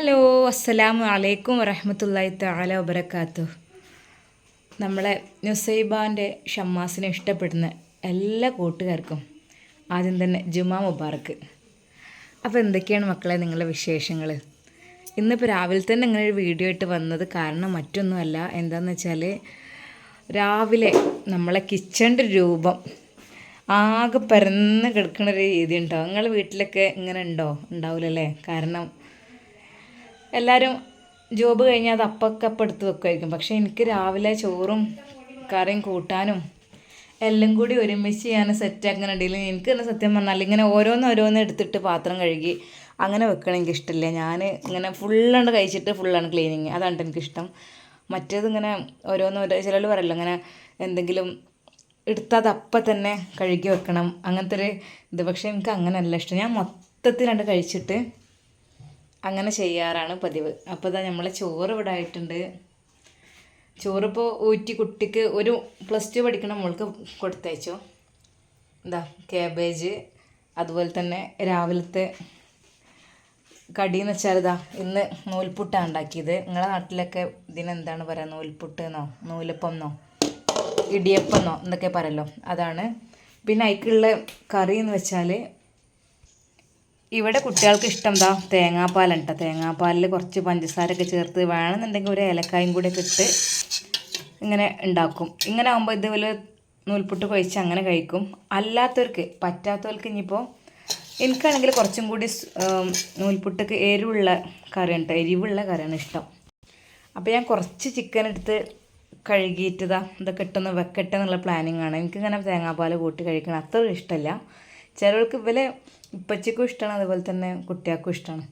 Hello അസ്സലാമു അലൈക്കും വറഹമത്തല്ലായി താല വബർക്കാത്തു നമ്മളെ നുസൈബാന്റെ ഷമ്മാസിനെ ഇഷ്ടപ്പെടുന്ന എല്ലാ കൂട്ടുകാർക്കും ആദ്യം തന്നെ ജുമാ മുബാർക്ക് അപ്പോൾ എന്തൊക്കെയാണ് മക്കളെ നിങ്ങളുടെ വിശേഷങ്ങൾ ഇന്നിപ്പോൾ രാവിലെ തന്നെ ഒരു വീഡിയോ ആയിട്ട് വന്നത് കാരണം മറ്റൊന്നുമല്ല. എന്താണെന്ന് വെച്ചാൽ രാവിലെ നമ്മളെ കിച്ചണിന്റെ രൂപം ആകെ പരന്ന് കിടക്കുന്ന രീതി ഉണ്ടാവും നിങ്ങളുടെ വീട്ടിലൊക്കെ ഇങ്ങനെ ഉണ്ടോ? ഉണ്ടാവില്ലല്ലേ കാരണം എല്ലാവരും ജോബ് കഴിഞ്ഞാൽ അത് അപ്പൊക്കെ അപ്പം എടുത്ത് വെക്കുമായിരിക്കും പക്ഷേ എനിക്ക് രാവിലെ ചോറും കറിയും കൂട്ടാനും എല്ലാം കൂടി ഒരുമിച്ച് ഞാൻ സെറ്റാക്കുന്ന ഇടയിൽ എനിക്ക് തന്നെ സത്യം പറഞ്ഞാൽ ഇങ്ങനെ ഓരോന്ന് ഓരോന്ന് എടുത്തിട്ട് പാത്രം കഴുകി അങ്ങനെ വെക്കണം എനിക്ക് ഇഷ്ടമില്ല ഞാൻ ഇങ്ങനെ ഫുള്ളാണ്ട് കഴിച്ചിട്ട് ഫുള്ളാണ് ക്ലീനിങ് അതാണ് എനിക്കിഷ്ടം. മറ്റേത് ഇങ്ങനെ ഓരോന്ന് ഓരോ ചിലർ പറയല്ലോ ഇങ്ങനെ എന്തെങ്കിലും എടുത്താൽ അപ്പം തന്നെ കഴുകി വെക്കണം. അങ്ങനത്തെ ഒരു ഇത്. പക്ഷേ എനിക്ക് അങ്ങനെയല്ല ഇഷ്ടം. ഞാൻ മൊത്തത്തിലാണ്ട് കഴിച്ചിട്ട് അങ്ങനെ ചെയ്യാറാണ് പതിവ്. അപ്പോൾ ഇതാ നമ്മളെ ചോറ് ഇവിടെ ആയിട്ടുണ്ട്. ചോറിപ്പോൾ ഊറ്റി കുട്ടിക്ക് ഒരു പ്ലസ് ടു പഠിക്കണ മോൾക്ക് കൊടുത്തയച്ചോ. എന്താ ക്യാബേജ് അതുപോലെ തന്നെ രാവിലത്തെ കടി എന്ന് വെച്ചാൽ ഇതാ ഇന്ന് നൂൽപുട്ടാണ് ഉണ്ടാക്കിയത്. നിങ്ങളുടെ നാട്ടിലൊക്കെ ഇതിനെന്താണ് പറയുക നൂൽപുട്ട് എന്നോ നൂലപ്പം എന്നോ ഇടിയപ്പം എന്നോ എന്നൊക്കെ പറയല്ലോ അതാണ്. പിന്നെ അതിക്കുള്ള കറി എന്ന് വെച്ചാൽ ഇവിടെ കുട്ടികൾക്ക് ഇഷ്ടം എന്താ? തേങ്ങാപ്പാലാണ് കേട്ടോ തേങ്ങാപ്പാലിൽ കുറച്ച് പഞ്ചസാരയൊക്കെ ചേർത്ത് വേണമെന്നുണ്ടെങ്കിൽ ഒരു ഏലക്കായും കൂടെ ഒക്കെ ഇട്ട് ഇങ്ങനെ ഉണ്ടാക്കും. ഇങ്ങനെ ആകുമ്പോൾ ഇതുപോലെ നൂൽപുട്ട് കഴിച്ച് അങ്ങനെ കഴിക്കും. അല്ലാത്തവർക്ക് പറ്റാത്തവർക്ക് ഇനിയിപ്പോൾ എനിക്കാണെങ്കിൽ കുറച്ചും കൂടി നൂൽപുട്ടക്ക് എരിവുള്ള കറിയാണ് കേട്ടോ എരിവുള്ള കറിയാണ് ഇഷ്ടം. അപ്പോൾ ഞാൻ കുറച്ച് ചിക്കൻ എടുത്ത് കഴുകിയിട്ടതാ ഇതാ ഇതൊക്കെ ഇട്ടൊന്ന് വെക്കട്ടെ എന്നുള്ള പ്ലാനിങ് ആണ്. എനിക്കിങ്ങനെ തേങ്ങാപ്പാൽ കൂട്ടി കഴിക്കണം അത്ര ഇഷ്ടമല്ല ചിലർക്ക് ഇവലെ ഉപ്പച്ചക്കും ഇഷ്ടമാണ് അതുപോലെ തന്നെ കുട്ടികൾക്കും ഇഷ്ടമാണ്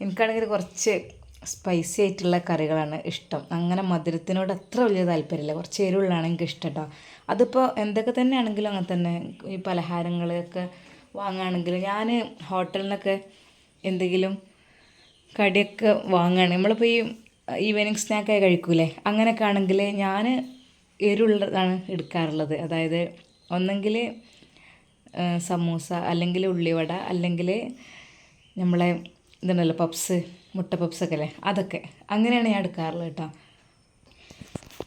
എനിക്കാണെങ്കിൽ കുറച്ച് സ്പൈസി ആയിട്ടുള്ള കറികളാണ് ഇഷ്ടം. അങ്ങനെ മധുരത്തിനോട് അത്ര വലിയ താല്പര്യമില്ല. കുറച്ച് എരിവുള്ളതാണ് എനിക്ക് ഇഷ്ടം കേട്ടോ. അതിപ്പോൾ എന്തൊക്കെ തന്നെയാണെങ്കിലും അങ്ങനെ തന്നെ. ഈ പലഹാരങ്ങളൊക്കെ വാങ്ങുകയാണെങ്കിൽ ഞാൻ ഹോട്ടലിൽ നിന്നൊക്കെ എന്തെങ്കിലും കടിയൊക്കെ വാങ്ങുകയാണ്. നമ്മളിപ്പോൾ ഈ ഈവനിങ് സ്നാക്കായി കഴിക്കൂലേ? അങ്ങനെയൊക്കെ ആണെങ്കിൽ ഞാൻ എരിവുള്ളതാണ് എടുക്കാറുള്ളത്. അതായത് ഒന്നെങ്കിൽ സമൂസ അല്ലെങ്കിൽ ഉള്ളിവട അല്ലെങ്കിൽ നമ്മളെ ഇതുണ്ടല്ലോ പപ്സ് മുട്ട പപ്സൊക്കെ അല്ലേ? അതൊക്കെ. അങ്ങനെയാണ് ഞാൻ എടുക്കാറുള്ളത് കേട്ടോ.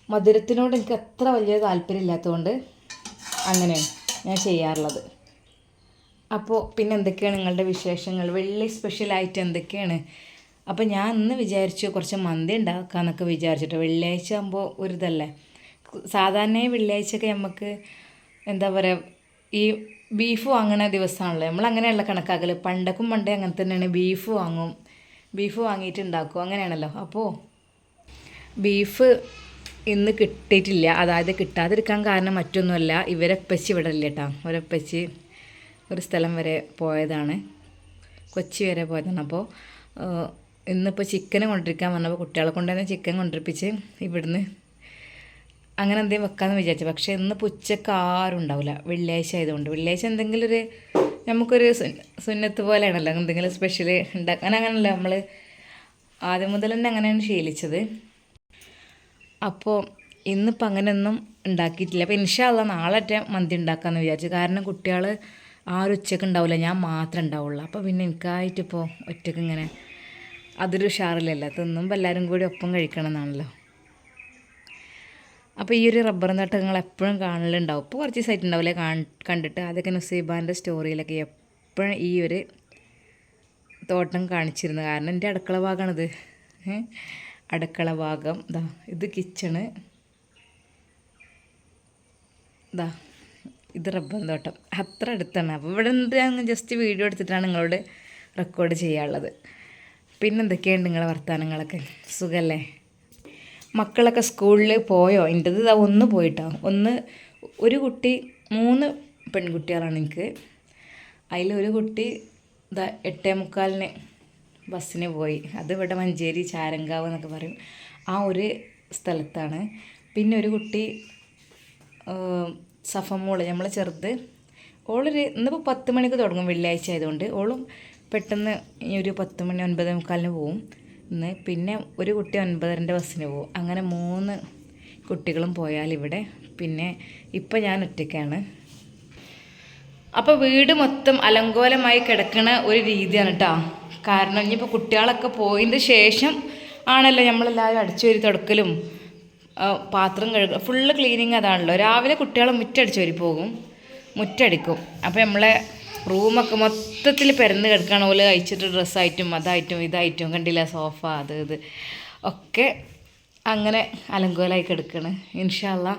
മധുരത്തിനോട് എനിക്ക് അത്ര വലിയ താല്പര്യം ഇല്ലാത്തതുകൊണ്ട് അങ്ങനെയാണ് ഞാൻ ചെയ്യാറുള്ളത്. അപ്പോൾ പിന്നെ എന്തൊക്കെയാണ് നിങ്ങളുടെ വിശേഷങ്ങൾ? വെള്ളി സ്പെഷ്യൽ സ്പെഷ്യലായിട്ട് എന്തൊക്കെയാണ്? അപ്പോൾ ഞാൻ ഇന്ന് വിചാരിച്ചു കുറച്ച് മന്തി ഉണ്ടാക്കാമെന്നൊക്കെ വിചാരിച്ചിട്ട് വെള്ളിയാഴ്ച ആകുമ്പോൾ ഒരു ഇതല്ലേ സാധാരണ വെള്ളിയാഴ്ചയൊക്കെ നമുക്ക് എന്താ പറയുക ഈ ബീഫ് വാങ്ങണ ദിവസമാണല്ലോ നമ്മൾ അങ്ങനെയുള്ള കണക്കാക്കൽ പണ്ടക്കും പണ്ടേ അങ്ങനെ തന്നെയാണ്. ബീഫ് വാങ്ങും. ബീഫ് വാങ്ങിയിട്ട് ഉണ്ടാക്കും. അങ്ങനെയാണല്ലോ. അപ്പോൾ ബീഫ് ഇന്ന് കിട്ടിയിട്ടില്ല. അതായത് കിട്ടാതിരിക്കാൻ കാരണം മറ്റൊന്നുമല്ല. ഇവരെപ്പച്ചി ഇവിടെ ഇല്ല കേട്ടോ ഒരപ്പച്ചി ഒരു സ്ഥലം വരെ പോയതാണ്. കൊച്ചി വരെ പോയതാണ്. അപ്പോൾ ഇന്നിപ്പോൾ ചിക്കൻ കൊണ്ടിരിക്കാൻ വന്നപ്പോൾ കുട്ടികളെ കൊണ്ടുതന്നെ ചിക്കൻ കൊണ്ടിരിപ്പിച്ച് ഇവിടുന്ന് അങ്ങനെ എന്തെങ്കിലും വെക്കാമെന്ന് വിചാരിച്ചു. പക്ഷേ ഇന്ന് ഉച്ചയ്ക്ക് ആരും ഉണ്ടാവില്ല വെള്ളിയാഴ്ച ആയതുകൊണ്ട്. വെള്ളിയാഴ്ച എന്തെങ്കിലും ഒരു നമുക്കൊരു സുന്ന- സുന്നത്ത് പോലെയാണല്ലോ. എന്തെങ്കിലും സ്പെഷ്യൽ ഉണ്ടാക്കാൻ അങ്ങനെയല്ല. നമ്മൾ ആദ്യം മുതൽ തന്നെ അങ്ങനെയാണ് ശീലിച്ചത്. അപ്പോൾ ഇന്നിപ്പോൾ അങ്ങനെയൊന്നും ഉണ്ടാക്കിയിട്ടില്ല. അപ്പോൾ ഇൻഷാല്ല നാളെ ഒറ്റ മന്തി ഉണ്ടാക്കാമെന്ന് വിചാരിച്ചു. കാരണം കുട്ടികൾ ആരും ഉച്ചയ്ക്ക് ഉണ്ടാവില്ല ഞാൻ മാത്രമേ ഉണ്ടാവുള്ളൂ. അപ്പോൾ പിന്നെ എനിക്കായിട്ടിപ്പോൾ ഒറ്റയ്ക്ക് ഇങ്ങനെ അതൊരു ഉഷാറില്ലല്ലോ. തിന്നുമ്പോൾ എല്ലാവരും കൂടി ഒപ്പം കഴിക്കണം എന്നാണല്ലോ. അപ്പോൾ ഈ ഒരു റബ്ബർ നട്ട് നിങ്ങൾ എപ്പോഴും കാണലുണ്ടാവും. ഇപ്പോൾ കുറച്ച് സൈറ്റ് ഉണ്ടാവില്ലേ കണ്ടിട്ട്. അതൊക്കെ നുസീബാന്റെ സ്റ്റോറിയിലൊക്കെ എപ്പോഴും ഈ ഒരു തോട്ടം കാണിച്ചിരുന്നു. കാരണം എന്റെ അടുക്കള ഭാഗമാണിത്? അടുക്കള ഭാഗം. ഇതാ ഇത് കിച്ചണ്. ഇതാ ഇത് റബ്ബർ തോട്ടം. അത്ര അടുത്താണ്. അപ്പോൾ ഇവിടെ നിന്ന് ഞാൻ ജസ്റ്റ് വീഡിയോ എടുത്തിട്ടാണ് നിങ്ങളോട് റെക്കോർഡ് ചെയ്യാനുള്ളത്. പിന്നെ എന്തൊക്കെയുണ്ട് നിങ്ങളെ വർത്തമാനങ്ങളൊക്കെ സുഖല്ലേ? മക്കളൊക്കെ സ്കൂളിൽ പോയോ? എന്റെത് ഇതാ ഒന്ന് പോയിട്ടോ. ഒന്ന് ഒരു കുട്ടി മൂന്ന് പെൺകുട്ടികളാണ് എനിക്ക്. അതിലൊരു കുട്ടി ഇതാ എട്ടേ മുക്കാലിന് ബസ്സിന് പോയി. അത് ഇവിടെ മഞ്ചേരി ചാരങ്കാവ് എന്നൊക്കെ പറയും. ആ ഒരു സ്ഥലത്താണ്. പിന്നെ ഒരു കുട്ടി സഫമോൾ നമ്മൾ ചെറുത്. ഓളൊരു ഇന്നിപ്പോൾ പത്ത് മണിക്ക് തുടങ്ങും വെള്ളിയാഴ്ച ആയതുകൊണ്ട്. ഓളും പെട്ടെന്ന് ഒരു പത്ത് മണി ഒൻപത് മുക്കാലിന് പോവും. ഇന്ന് പിന്നെ ഒരു കുട്ടി ഒൻപതരന്റെ ബസ്സിന് പോകും. അങ്ങനെ മൂന്ന് കുട്ടികളും പോയാൽ ഇവിടെ. പിന്നെ ഇപ്പം ഞാൻ ഒറ്റയ്ക്കാണ്. അപ്പോൾ വീട് മൊത്തം അലങ്കോലമായി കിടക്കുന്ന ഒരു രീതിയാണ് കേട്ടോ കാരണം ഇനിയിപ്പോൾ കുട്ടികളൊക്കെ പോയതിന് ശേഷം ആണല്ലോ നമ്മളെല്ലാവരും അടിച്ചു വരി തുടക്കലും പാത്രം കഴുക ഫുള്ള് ക്ലീനിങ് അതാണല്ലോ. രാവിലെ കുട്ടികളെ മുറ്റടിച്ചു വരി പോകും. മുറ്റടിക്കും. അപ്പോൾ നമ്മളെ റൂമൊക്കെ മൊത്തത്തിൽ പെരന്ന് കിടക്കണ പോലെ അയച്ചിട്ട് ഡ്രസ്സായിട്ടും അതായിട്ടും ഇതായിട്ടും കണ്ടില്ല സോഫ അത് ഇത്. ഒക്കെ അങ്ങനെ അലങ്കോലായി കിടക്കണ്. ഇൻഷാല്ല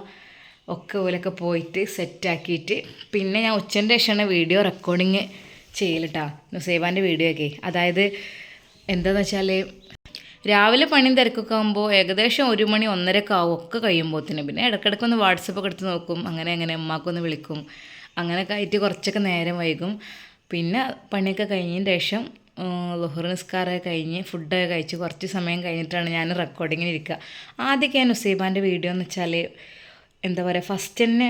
ഒക്കെ ഓലൊക്കെ പോയിട്ട് സെറ്റാക്കിയിട്ട് പിന്നെ ഞാൻ ഉച്ചന്റെ ശേഷമാണ് വീഡിയോ റെക്കോർഡിങ് ചെയ്യലിട്ടാ. നുസൈബാന്റെ വീഡിയോ ഒക്കെ. അതായത് എന്താണെന്ന് വെച്ചാൽ രാവിലെ പണിയും തിരക്കൊക്കെ ആകുമ്പോൾ ഏകദേശം ഒരു മണി ഒന്നരക്കാവും ഒക്കെ കഴിയുമ്പോൾ തന്നെ പിന്നെ ഇടയ്ക്കിടയ്ക്ക് ഒന്ന് വാട്സപ്പൊക്കെ എടുത്ത് നോക്കും. അങ്ങനെ അങ്ങനെ അമ്മാക്കൊന്ന് വിളിക്കും. അങ്ങനെയൊക്കെ ആയിട്ട് കുറച്ചൊക്കെ നേരം വൈകും. പിന്നെ പണിയൊക്കെ കഴിഞ്ഞതിന് ശേഷം ലുഹർ നിസ്കാരമൊക്കെ കഴിഞ്ഞ് ഫുഡൊക്കെ കഴിച്ച് കുറച്ച് സമയം കഴിഞ്ഞിട്ടാണ് ഞാൻ റെക്കോർഡിങ്ങിന് ഇരിക്കുക ആദ്യമൊക്കെ ഞാൻ ഉസൈബാന്റെ വീഡിയോ എന്ന് വെച്ചാൽ എന്താ പറയുക ഫസ്റ്റ് തന്നെ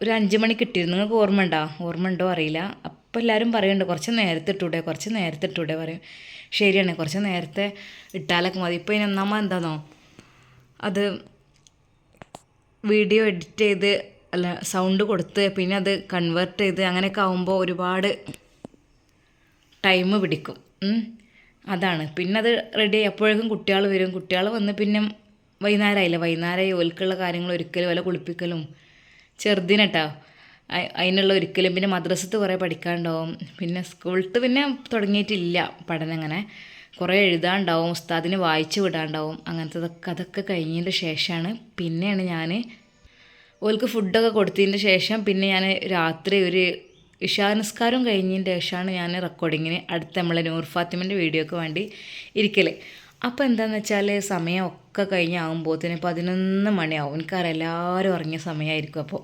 ഒരു അഞ്ച് മണി കിട്ടിയിരുന്നു. നിങ്ങൾക്ക് ഓർമ്മ ഉണ്ടോ ഓർമ്മ ഉണ്ടോ അറിയില്ല. അപ്പോൾ എല്ലാവരും പറയുന്നുണ്ട് കുറച്ച് നേരത്തെ ഇട്ടൂടെ കുറച്ച് നേരത്തെ ഇട്ടൂടെ പറയും. ശരിയാണ് കുറച്ച് നേരത്തെ ഇട്ടാലൊക്കെ മതി. ഇപ്പോൾ ഇനി ഒന്നാമത് എന്താണോ അത് വീഡിയോ എഡിറ്റ് ചെയ്ത് അല്ല സൗണ്ട് കൊടുത്ത് പിന്നെ അത് കൺവേർട്ട് ചെയ്ത് അങ്ങനെയൊക്കെ ആകുമ്പോൾ ഒരുപാട് ടൈം പിടിക്കും. അതാണ്. പിന്നെ അത് റെഡി അപ്പോഴേക്കും കുട്ടികൾ വരും. കുട്ടികൾ വന്ന് പിന്നെ വൈകുന്നേരമായില്ല വൈകുന്നേരമായി ഓൽക്കുള്ള കാര്യങ്ങൾ ഒരിക്കലും വല്ല കുളിപ്പിക്കലും ചെറുതിനട്ടാ അതിനുള്ള ഒരിക്കലും. പിന്നെ മദ്രസത്ത് കുറേ പഠിക്കാനുണ്ടാവും പിന്നെ സ്കൂളിട്ട് പിന്നെ തുടങ്ങിയിട്ടില്ല പഠനം അങ്ങനെ. കുറേ എഴുതാണ്ടാവും. ഉസ്താദിന് വായിച്ചു വിടാണ്ടാവും. അങ്ങനത്തതൊക്കെ അതൊക്കെ കഴിഞ്ഞതിന്റെ ശേഷമാണ് പിന്നെയാണ് ഞാൻ ഓൽക്ക് ഫുഡൊക്കെ കൊടുത്തതിന് ശേഷം പിന്നെ ഞാൻ രാത്രി ഒരു ഇഷാനസ്കാരം കഴിഞ്ഞതിന് ശേഷമാണ് ഞാൻ റെക്കോർഡിങ്ങിന് അടുത്ത നമ്മളെ നൂർ ഫാത്തിമന്റെ വീഡിയോക്ക് വേണ്ടി ഇരിക്കൽ അപ്പോൾ എന്താണെന്ന് വെച്ചാൽ സമയം ഒക്കെ കഴിഞ്ഞാകുമ്പോഴത്തേന് പതിനൊന്ന് മണിയാവും. എനിക്കറിയാം എല്ലാവരും ഉറങ്ങിയ സമയമായിരിക്കും അപ്പോൾ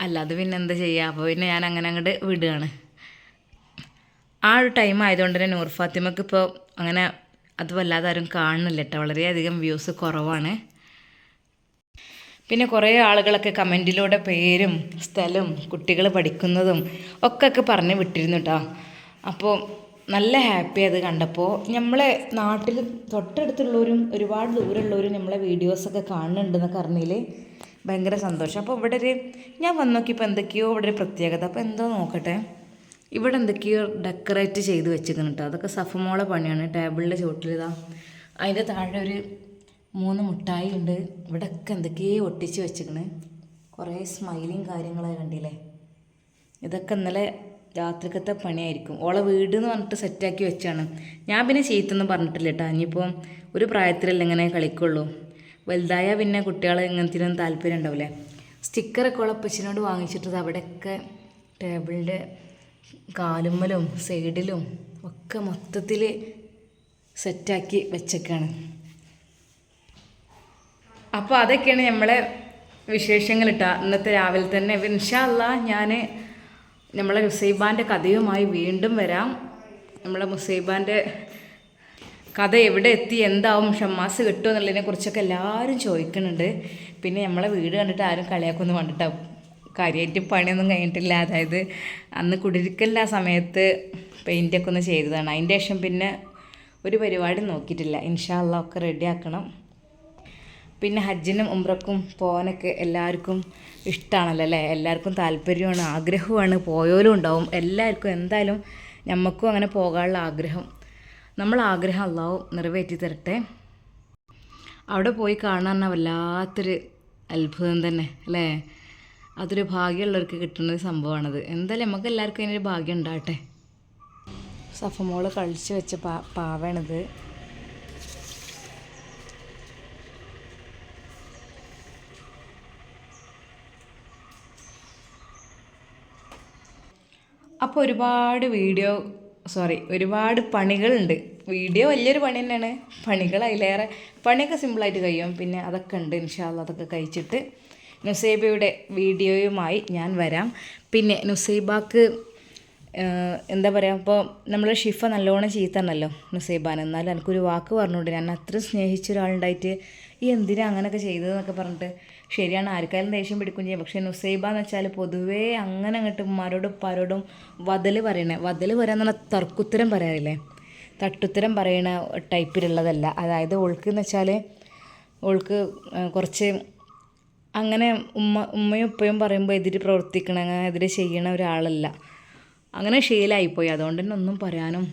അല്ലാതെ പിന്നെ എന്താ ചെയ്യുക അപ്പോൾ പിന്നെ ഞാൻ അങ്ങനെ അങ്ങോട്ട് വിടുകയാണ് ആ ഒരു ടൈം ആയതുകൊണ്ട് തന്നെ നൂർ ഫാത്തിമക്ക് ഇപ്പോൾ അങ്ങനെ അത് വല്ലാതെ ആരും കാണുന്നില്ല കേട്ടോ. വളരെയധികം വ്യൂസ് കുറവാണ്. പിന്നെ കുറേ ആളുകളൊക്കെ കമന്റിലൂടെ പേരും സ്ഥലം കുട്ടികൾ പഠിക്കുന്നതും ഒക്കെ ഒക്കെ പറഞ്ഞ് വിട്ടിരുന്നു കേട്ടോ അപ്പോൾ നല്ല ഹാപ്പി അത് കണ്ടപ്പോൾ നമ്മളെ നാട്ടിൽ തൊട്ടടുത്തുള്ളവരും ഒരുപാട് ദൂരമുള്ളവരും നമ്മളെ വീഡിയോസൊക്കെ കാണുന്നുണ്ടെന്നൊക്കെ അറിഞ്ഞതിൽ ഭയങ്കര സന്തോഷം. അപ്പോൾ ഇവിടെ ഒരു ഞാൻ വന്ന് നോക്കിയപ്പോൾ എന്തൊക്കെയോ ഇവിടെ ഒരു പ്രത്യേകത. അപ്പോൾ എന്തോ നോക്കട്ടെ. ഇവിടെ എന്തൊക്കെയോ ഡെക്കറേറ്റ് ചെയ്ത് വെച്ചിരിക്കുന്നു കേട്ടോ അതൊക്കെ സഫമോളെ പണിയാണ്. ടേബിളിന്റെ ചുവട്ടിലിതാ. അതിന്റെ താഴെ ഒരു മൂന്ന് മുട്ടായി ഉണ്ട് ഇവിടെയൊക്കെ എന്തൊക്കെയോ ഒട്ടിച്ച് വെച്ചിക്കണ് കുറേ സ്മൈലിങ് കാര്യങ്ങളൊക്കെ കണ്ടില്ലേ? ഇതൊക്കെ ഇന്നലെ രാത്രിക്കത്തെ പണിയായിരിക്കും. ഓളെ വീട് എന്ന് പറഞ്ഞിട്ട് സെറ്റാക്കി വെച്ചാണ്. ഞാൻ പിന്നെ ചീത്തൊന്നും പറഞ്ഞിട്ടില്ല കേട്ടോ ഇനിയിപ്പോൾ ഒരു പ്രായത്തിലല്ല ഇങ്ങനെ കളിക്കുള്ളൂ. വലുതായാൽ പിന്നെ കുട്ടികളെ ഇങ്ങനത്തിനൊന്നും താല്പര്യം ഉണ്ടാവില്ലേ സ്റ്റിക്കറൊക്കെ ഉള്ള പച്ചിനോട് വാങ്ങിച്ചിട്ട് അവിടെയൊക്കെ ടേബിളിന്റെ കാലുമ്മലും സൈഡിലും ഒക്കെ മൊത്തത്തിൽ സെറ്റാക്കി വെച്ചേക്കാണ്. അപ്പോൾ അതൊക്കെയാണ് നമ്മളെ വിശേഷങ്ങൾ ഇട്ടാ ഇന്നത്തെ രാവിലെ തന്നെ. ഇൻഷാല്ല ഞാൻ നമ്മളെ മുസൈബാന്റെ കഥയുമായി വീണ്ടും വരാം. നമ്മളെ മുസൈബാന്റെ കഥ എവിടെ എത്തി എന്താവും ഷമ്മാസ് കിട്ടുമോ എന്നുള്ളതിനെ കുറിച്ചൊക്കെ എല്ലാവരും ചോദിക്കുന്നുണ്ട് പിന്നെ നമ്മളെ വീട് കണ്ടിട്ട് ആരും കളിയാക്കൊന്നും കണ്ടിട്ടാ കാര്യമായിട്ട് പണിയൊന്നും കഴിഞ്ഞിട്ടില്ല. അതായത് അന്ന് കുടിരിക്കലിന്റെ ആ സമയത്ത് പെയിന്റൊക്കെ ഒന്ന് ചെയ്തതാണ്. അതിന്റെ ശേഷം പിന്നെ ഒരു പരിപാടി നോക്കിയിട്ടില്ല. ഇൻഷാല്ല ഒക്കെ റെഡിയാക്കണം പിന്നെ ഹജ്ജിനും ഉംറക്കും പോകാനൊക്കെ എല്ലാവർക്കും ഇഷ്ടമാണല്ലോ അല്ലേ? എല്ലാവർക്കും താല്പര്യമാണ് ആഗ്രഹമാണ് പോയോലും ഉണ്ടാവും. എല്ലാവർക്കും എന്തായാലും നമുക്കും അങ്ങനെ പോകാനുള്ള ആഗ്രഹം. നമ്മൾ ആഗ്രഹം അള്ളാവും നിറവേറ്റി തരട്ടെ. അവിടെ പോയി കാണാൻ വല്ലാത്തൊരു അത്ഭുതം തന്നെ അല്ലേ? അതൊരു ഭാഗ്യമുള്ളവർക്ക് കിട്ടുന്ന ഒരു സംഭവമാണത്. എന്തായാലും നമുക്ക് എല്ലാവർക്കും അതിനൊരു ഭാഗ്യം ഉണ്ടാകട്ടെ. സഫമോൾ കളിച്ച് വെച്ച പാ പാവാണിത്. അപ്പോൾ ഒരുപാട് വീഡിയോ സോറി ഒരുപാട് പണികളുണ്ട്. വീഡിയോ വലിയൊരു പണി തന്നെയാണ്. പണികൾ അതിലേറെ പണിയൊക്കെ സിമ്പിളായിട്ട് കഴിയും. പിന്നെ അതൊക്കെ ഉണ്ട് ഇൻഷാല്ല അതൊക്കെ കഴിച്ചിട്ട് നുസൈബയുടെ വീഡിയോയുമായി ഞാൻ വരാം. പിന്നെ നുസൈബാക്ക് എന്താ പറയുക ഇപ്പോൾ നമ്മൾ ഷിഫ നല്ലോണം ചീത്തണല്ലോ നുസൈബാൻ എന്നാലും എനിക്കൊരു വാക്ക് പറഞ്ഞുകൊണ്ട് ഞാൻ അത്രയും സ്നേഹിച്ച ഒരാളുണ്ടായിട്ട് ഈ എന്തിനാ അങ്ങനെയൊക്കെ ചെയ്തതെന്നൊക്കെ പറഞ്ഞിട്ട് ശരിയാണ് ആർക്കായാലും ദേഷ്യം പിടിക്കും ചെയ്യും. പക്ഷേ നുസൈബ എന്ന് വെച്ചാൽ പൊതുവേ അങ്ങനെ അങ്ങോട്ട് മരോട് പരോടും വതൽ പറയണേ. വതൽ പറയാന്ന് പറഞ്ഞാൽ തർക്കുത്തരം പറയാറില്ലേ തട്ടുത്തരം പറയണ ടൈപ്പിലുള്ളതല്ല. അതായത് ഓൾക്ക് എന്ന് വെച്ചാൽ ഓൾക്ക് കുറച്ച് അങ്ങനെ ഉമ്മ ഉമ്മയും ഉപ്പയും പറയുമ്പോൾ എതിരെ പ്രവർത്തിക്കണ അങ്ങനെ എതിരെ ചെയ്യണ ഒരാളല്ല. അങ്ങനെ ശീലമായിപ്പോയി അതുകൊണ്ട് തന്നെ ഒന്നും പറയാനും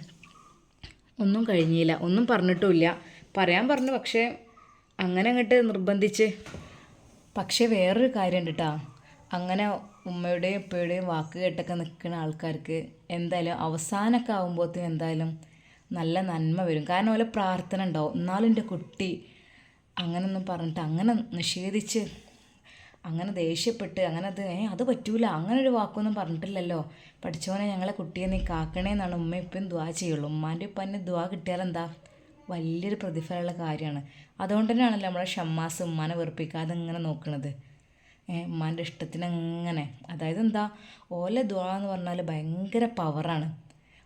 ഒന്നും കഴിഞ്ഞില്ല. ഒന്നും പറഞ്ഞിട്ടുമില്ല പറയാൻ പറഞ്ഞു പക്ഷേ അങ്ങനെ അങ്ങോട്ട് നിർബന്ധിച്ച് പക്ഷേ വേറൊരു കാര്യമുണ്ട് കേട്ടോ അങ്ങനെ ഉമ്മയുടെയും ഉപ്പയുടെയും വാക്ക് കേട്ടൊക്കെ നിൽക്കുന്ന ആൾക്കാർക്ക് എന്തായാലും അവസാനമൊക്കെ ആകുമ്പോഴത്തേക്കും എന്തായാലും നല്ല നന്മ വരും. കാരണം ഓലെ പ്രാർത്ഥന ഉണ്ടാവും എന്നാലും എന്റെ കുട്ടി അങ്ങനൊന്നും പറഞ്ഞിട്ട് അങ്ങനെ നിഷേധിച്ച് അങ്ങനെ ദേഷ്യപ്പെട്ട് അങ്ങനെ അത് ഏ അത് പറ്റൂല. അങ്ങനെ ഒരു വാക്കൊന്നും പറഞ്ഞിട്ടില്ലല്ലോ. പഠിച്ചവനെ ഞങ്ങളെ കുട്ടിയെ നീ കാക്കണേന്നാണ് ഉമ്മ ഇപ്പം ദ്വാ ചെയ്യുള്ളൂ. ഉമ്മാന്റെ ഉപ്പാന്റെ ദ്വാ കിട്ടിയാലെന്താ? വലിയൊരു പ്രതിഫലമുള്ള കാര്യമാണ്. അതുകൊണ്ട് തന്നെയാണല്ലോ നമ്മളെ ഷമ്മാസ് ഉമ്മാനെ വെറുപ്പിക്കാതെ ഇങ്ങനെ നോക്കുന്നത് ഉമ്മാന്റെ ഇഷ്ടത്തിന് അങ്ങനെ അതായത് എന്താ ഓലെ ദ്വാ എന്ന് പറഞ്ഞാൽ ഭയങ്കര പവറാണ്.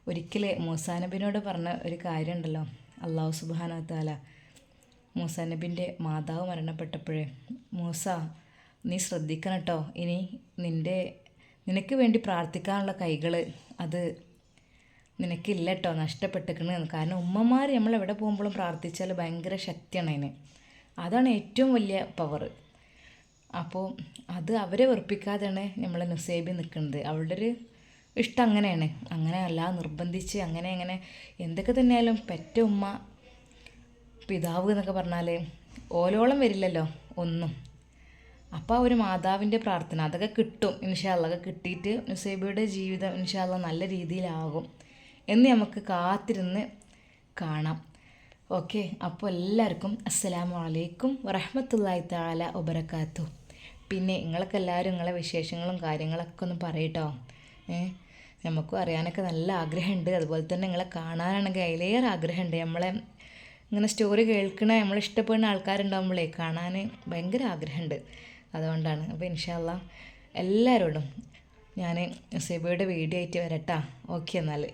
ഒരിക്കൽ മൂസാനബിനോട് പറഞ്ഞ ഒരു കാര്യമുണ്ടല്ലോ അള്ളാഹു സുബാനത്താല താല മൂസാനബിന്റെ മാതാവ് മരണപ്പെട്ടപ്പോഴേ മൂസ നീ ശ്രദ്ധിക്കണം കേട്ടോ ഇനി നിന്റെ നിനക്ക് വേണ്ടി പ്രാർത്ഥിക്കാനുള്ള കൈകൾ അത് നിനക്കില്ല കേട്ടോ കാരണം ഉമ്മമാർ നമ്മൾ എവിടെ പോകുമ്പോഴും പ്രാർത്ഥിച്ചാൽ ഭയങ്കര ശക്തിയാണ് അതിന്. അതാണ് ഏറ്റവും വലിയ പവർ അപ്പോൾ അത് അവരെ വെറുപ്പിക്കാതെയാണ് നമ്മളെ നുസേബി നിൽക്കുന്നത് അവളുടെ ഒരു ഇഷ്ടം അങ്ങനെയാണ്. അങ്ങനെ അല്ല നിർബന്ധിച്ച് അങ്ങനെ അങ്ങനെ എന്തൊക്കെ തന്നെയാലും പെറ്റ ഉമ്മ പിതാവ് എന്നൊക്കെ പറഞ്ഞാൽ ഓലോളം വരില്ലല്ലോ ഒന്നും. അപ്പോൾ ഒരു മാതാവിന്റെ പ്രാർത്ഥന അതൊക്കെ കിട്ടും ഇൻഷാല്ല അതൊക്കെ കിട്ടിയിട്ട് നുസൈബയുടെ ജീവിതം ഇൻഷാല്ല നല്ല രീതിയിലാകും. എന്ന് നമുക്ക് കാത്തിരുന്ന് കാണാം. ഓക്കെ അപ്പോൾ എല്ലാവർക്കും അസ്സലാമു അലൈക്കും വറഹമത്തല്ലായി താല വബറകാത്തു. പിന്നെ നിങ്ങളൊക്കെ എല്ലാവരും നിങ്ങളെ വിശേഷങ്ങളും കാര്യങ്ങളൊക്കെ ഒന്ന് പറയട്ടോ. ഏ നമുക്കും അറിയാനൊക്കെ നല്ല ആഗ്രഹമുണ്ട്. അതുപോലെ തന്നെ നിങ്ങളെ കാണാനാണെങ്കിൽ അതിലേറെ ആഗ്രഹമുണ്ട്. നമ്മളെ ഇങ്ങനെ സ്റ്റോറി കേൾക്കണ നമ്മൾ ഇഷ്ടപ്പെടുന്ന ആൾക്കാരുണ്ടാകുമ്പോഴേ കാണാൻ ഭയങ്കര ആഗ്രഹമുണ്ട്. അതുകൊണ്ടാണ്. അപ്പോൾ ഇൻഷാല്ല എല്ലാവരോടും ഞാൻ സെബിയുടെ വീഡിയോ ആയിട്ട് വരട്ടാ. ഓക്കെ എന്നാൽ.